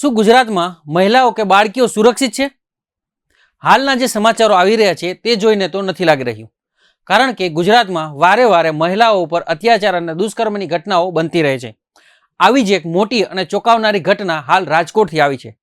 શું ગુજરાતમાં મહિલાઓ કે બાળકીઓ સુરક્ષિત છે? હાલના જે સમાચારો આવી રહ્યા છે તે જોઈને તો નથી લાગી રહ્યું. કારણ કે ગુજરાતમાં વારે વારે મહિલાઓ ઉપર અત્યાચાર અને દુષ્કર્મની ઘટનાઓ બનતી રહે છે. આવી જ એક મોટી અને ચોંકાવનારી ઘટના હાલ રાજકોટથી આવી છે.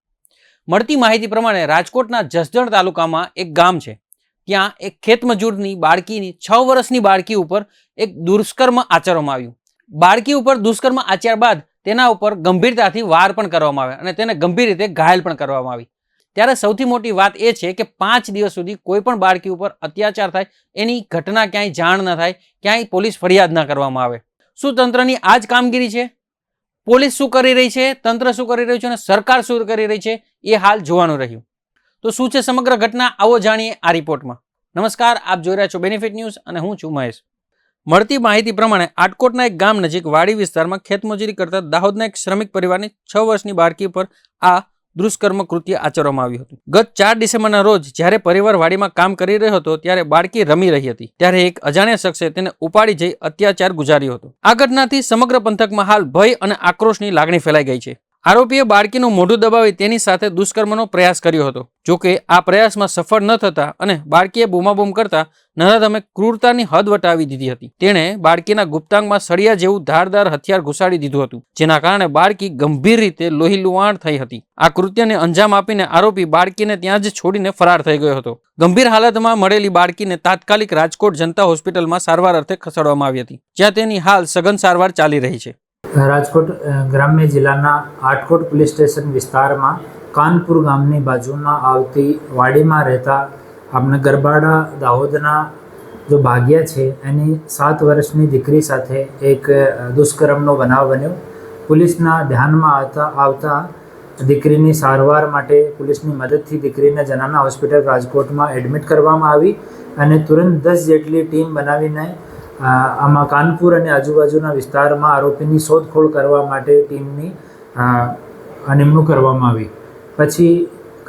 મળતી માહિતી પ્રમાણે રાજકોટના જસદણ તાલુકામાં એક ગામ છે. ત્યાં એક ખેતમજૂરની બાળકીની છ વર્ષની બાળકી ઉપર એક દુષ્કર્મ આચરવામાં આવ્યું. બાળકી ઉપર દુષ્કર્મ આચર્યા બાદ તેના ઉપર ગંભીરતાથી વાર પણ કરવામાં આવ્યા અને તેને ગંભીર રીતે ઘાયલ પણ કરવામાં આવી. ત્યારે સૌથી મોટી વાત એ છે કે પાંચ દિવસ સુધી કોઈ પણ બાળકી ઉપર અત્યાચાર થાય, એની ઘટના ક્યાંય જાણ ન થાય, ક્યાંય પોલીસ ફરિયાદ ન કરવામાં આવે. શું તંત્રની આ જ કામગીરી છે? પોલીસ શું કરી રહી છે? તંત્ર શું કરી રહ્યું છે અને સરકાર શું કરી રહી છે? એ હાલ જોવાનું રહ્યું. તો શું છે સમગ્ર ઘટના? આવો જાણીએ આ રિપોર્ટમાં નમસ્કાર, આપ જોઈ રહ્યા છો બેનિફિટ ન્યૂઝ અને હું છું મહેશ. મળતી માહિતી પ્રમાણે આટકોટના એક ગામ નજીક વાડી વિસ્તારમાં ખેતમજૂરી કરતા દાહોદના એક શ્રમિક પરિવારની છ વર્ષની બાળકી પર આ દુષ્કર્મ કૃત્ય આચરવામાં આવ્યું હતું. ગત ચાર ડિસેમ્બરના રોજ જ્યારે પરિવાર વાડીમાં કામ કરી રહ્યો હતો ત્યારે બાળકી રમી રહી હતી. ત્યારે એક અજાણ્યા શખ્સે તેને ઉપાડી જઈ અત્યાચાર ગુજાર્યો હતો. આ ઘટનાથી સમગ્ર પંથકમાં હાલ ભય અને આક્રોશની લાગણી ફેલાઈ ગઈ છે. આરોપીએ બાળકીનું મોઢું દબાવી તેની સાથે દુષ્કર્મનો પ્રયાસ કર્યો હતો. જોકે આ પ્રયાસમાં સફળ ન થતા અને બાળકીએ બૂમાબૂમ કરતા નરાધમે ક્રૂરતાની હદ વટાવી દીધી હતી. તેણે બાળકીના ગુપ્તાંગમાં સળિયા જેવું ધારદાર હથિયાર ઘુસાડી દીધું હતું, જેના કારણે બાળકી ગંભીર રીતે લોહી લુહાણ થઈ હતી. આ કૃત્યને અંજામ આપીને આરોપી બાળકીને ત્યાં જ છોડીને ફરાર થઈ ગયો હતો. ગંભીર હાલતમાં મળેલી બાળકીને તાત્કાલિક રાજકોટ જનતા હોસ્પિટલમાં સારવાર અર્થે ખસેડવામાં આવી હતી, જ્યાં તેની હાલ સઘન સારવાર ચાલી રહી છે. રાજકોટ ગ્રામ્ય જિલ્લાના આટકોટ પોલીસ સ્ટેશન વિસ્તારમાં કાનપુર ગામની બાજુમાં આવતી વાડીમાં રહેતા આપણે ગરબાડા દાહોદના જો ભાગ્યા છે, એની સાત વર્ષની દીકરી સાથે એક દુષ્કર્મનો બનાવ બન્યો. પોલીસના ધ્યાનમાં આવતા આવતા દીકરીની સારવાર માટે પોલીસની મદદથી દીકરીને જનાના હોસ્પિટલ રાજકોટમાં એડમિટ કરવામાં આવી અને તુરંત દસ જેટલી ટીમ બનાવીને આમાં કાનપુર અને આજુબાજુના વિસ્તારમાં આરોપીની શોધખોળ કરવા માટે ટીમની નિમણૂક કરવામાં આવી. પછી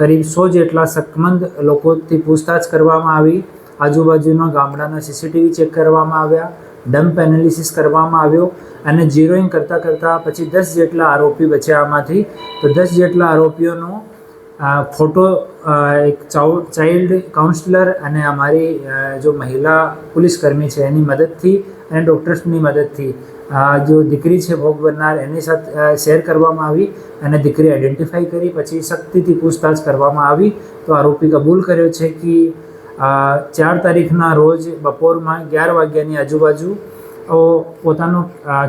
કરીબ સો જેટલા શકમંદ લોકોથી પૂછતાછ કરવામાં આવી. આજુબાજુના ગામડાના સીસીટીવી ચેક કરવામાં આવ્યા. ડમ્પ એનાલિસિસ કરવામાં આવ્યો અને ઝીરોઈંગ કરતાં કરતાં પછી દસ જેટલા આરોપી બચ્યા આમાંથી. તો દસ જેટલા આરોપીઓનો ફોટો એક ચાઇલ્ડ કાઉન્સલર અને અમારી જો મહિલા પોલીસકર્મી છે, એની મદદથી અને ડૉક્ટર્સની મદદથી જો દીકરી છે ભોગ બનનાર, એની સાથે શેર કરવામાં આવી અને દીકરી આઈડેન્ટિફાઈ કરી, પછી શક્તિથી પૂછતાછ કરવામાં આવી, તો આરોપી કબૂલ કર્યો છે કે ચાર તારીખના રોજ બપોરમાં અગિયાર વાગ્યાની આજુબાજુ પોતાનો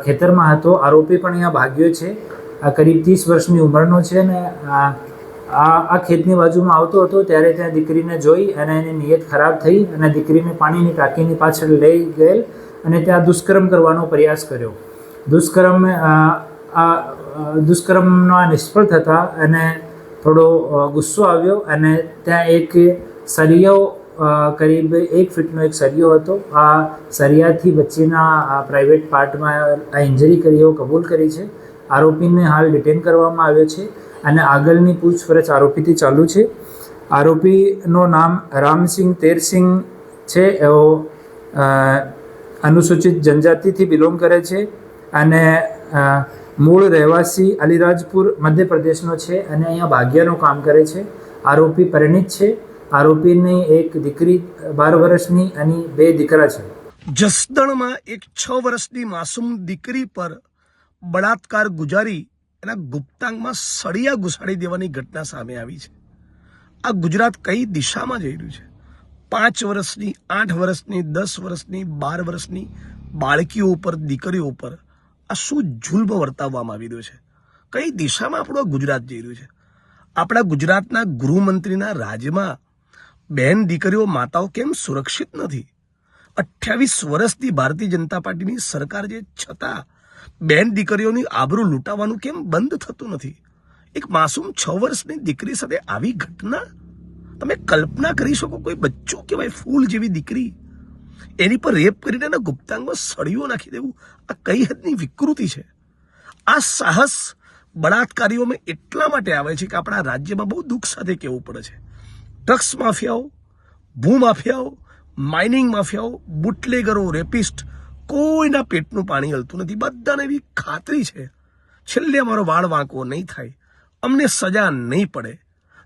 ખેતરમાં હતો. આરોપી પણ અહીંયા ભાગ્યો છે. આ કરીબ ત્રીસ વર્ષની ઉંમરનો છે ને આ આ ખેતની બાજુમાં આવતો હતો ત્યારે ત્યાં દીકરીને જોઈ અને એની નિયત ખરાબ થઈ અને દીકરીને પાણીની ટાંકીની પાછળ લઈ ગયેલ અને ત્યાં દુષ્કર્મ કરવાનો પ્રયાસ કર્યો. દુષ્કર્મ આ દુષ્કર્મમાં નિષ્ફળ થતા અને થોડો ગુસ્સો આવ્યો અને ત્યાં એક સરિયો કરીબ, એક ફીટનો એક સરિયો હતો. આ સરિયાથી બચ્ચીના પ્રાઇવેટ પાર્ટમાં આ ઇન્જરી કરી એવો કબૂલ કરી છે. આરોપીને હાલ ડિટેન કરવામાં આવ્યો છે અને આગળની પૂછપરછ આરોપીથી ચાલુ છે. આરોપીનું નામ રામસિંહ તેરસિંહ છે. એવો અનુસૂચિત જનજાતિથી બિલોંગ કરે છે અને મૂળ રહેવાસી અલીરાજપુર મધ્યપ્રદેશનો છે અને અહીંયા ભાગ્યનું કામ કરે છે. આરોપી પરિણીત છે. આરોપીની એક દીકરી બાર વર્ષની અને બે દીકરા છે. જસદણમાં એક છ વર્ષની માસૂમ દીકરી પર બળાત્કાર ગુજારી એના ગુપ્તાંગમાં સળિયા ઘુસાડી દેવાની ઘટના સામે આવી છે. આ ગુજરાત કઈ દિશામાં જઈ રહ્યું છે? પાંચ વર્ષની, આઠ વર્ષની, દસ વર્ષની, બાર વર્ષની બાળકીઓ ઉપર, દીકરીઓ ઉપર આ શું જુલ્મ વર્તાવવામાં આવી રહ્યો છે? કઈ દિશામાં આપણું ગુજરાત જઈ રહ્યું છે? આપણા ગુજરાતના ગૃહમંત્રીના રાજ્યમાં બહેન દીકરીઓ માતાઓ કેમ સુરક્ષિત નથી? અઠ્યાવીસ વર્ષથી ભારતીય જનતા પાર્ટીની સરકાર જે છતાં બેન દીકરીઓની આબરૂ લૂંટાવાનું કેમ બંધ થતું નથી? એક માસૂમ છ વર્ષની દીકરી સાથે આવી ઘટના? તમે કલ્પના કરી શકો કોઈ બચ્ચો કહેવાય ફૂલ જેવી દીકરી? એની પર રેપ કરીને એના ગુપ્તાંગમાં સળીઓ નાખી દેવું આ કઈ હદની વિકૃતિ છે? આ સાહસ બળાત્કારીઓમાં એટલા માટે આવે છે કે આપણા રાજ્યમાં બહુ દુઃખ સાથે કહેવું પડે છે. ડ્રગ્સ માફિયાઓ ભૂમાફિયાઓ માઇનિંગ માફિયાઓ, બુટલેગરો, રેપિસ્ટ કોઈના પેટનું પાણી હલતું નથી. બધાને એવી ખાતરી છે. છેલ્લે અમારો વાળ વાંકવો નહીં થાય. અમને સજા નહીં પડે.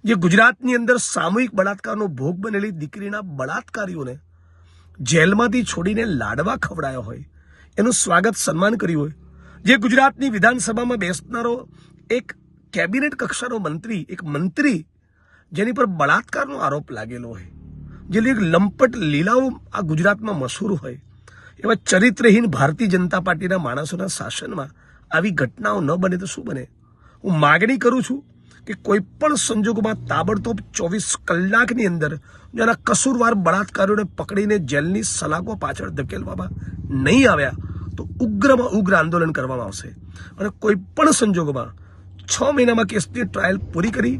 જે ગુજરાતની અંદર સામૂહિક બળાત્કારનો ભોગ બનેલી દીકરીના બળાત્કારીઓને જેલમાંથી છોડીને લાડવા ખવડાયો હોય, એનું સ્વાગત સન્માન કર્યું હોય, જે ગુજરાતની વિધાનસભામાં બેસનારો એક કેબિનેટ કક્ષાનો મંત્રી, એક મંત્રી જેની પર બળાત્કારનો આરોપ લાગેલો હોય, જેની એક લંપટ લીલાઓ આ ગુજરાતમાં મશહૂર હોય એવા ચરિત્રહીન ભારતીય જનતા પાર્ટીના માણસોના શાસનમાં આવી ઘટનાઓ ન બને તો શું બને? હું માગણી કરું છું કે કોઈ પણ સંજોગોમાં તાબડતોબ ચોવીસ કલાકની અંદર જેના કસૂરવાર બળાત્કારીઓને પકડીને જેલની સલાકો પાછળ ધકેલવામાં નહીં આવ્યા તો ઉગ્રમાં ઉગ્ર આંદોલન કરવામાં આવશે. અને કોઈ પણ સંજોગોમાં છ મહિનામાં કેસની ટ્રાયલ પૂરી કરી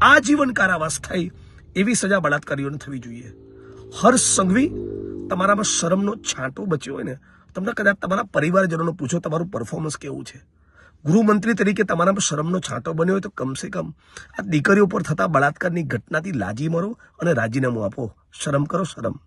આજીવન કારાવાસ થાય એવી સજા બળાત્કારીઓને થવી જોઈએ. હર્ષ સંઘવી તમારામાં શરમનો છાંટો બચ્યો હોય ને, તમને કદાચ તમારા પરિવારજનોને પૂછો તમારું પરફોર્મન્સ કેવું છે. ગૃહમંત્રી તરીકે તમારામાં શરમનો છાંટો બન્યો હોય તો કમસે કમ આ દીકરીઓ પર થતા બળાત્કારની ઘટનાથી લાજી મરો અને રાજીનામું આપો. શરમ કરો, શરમ.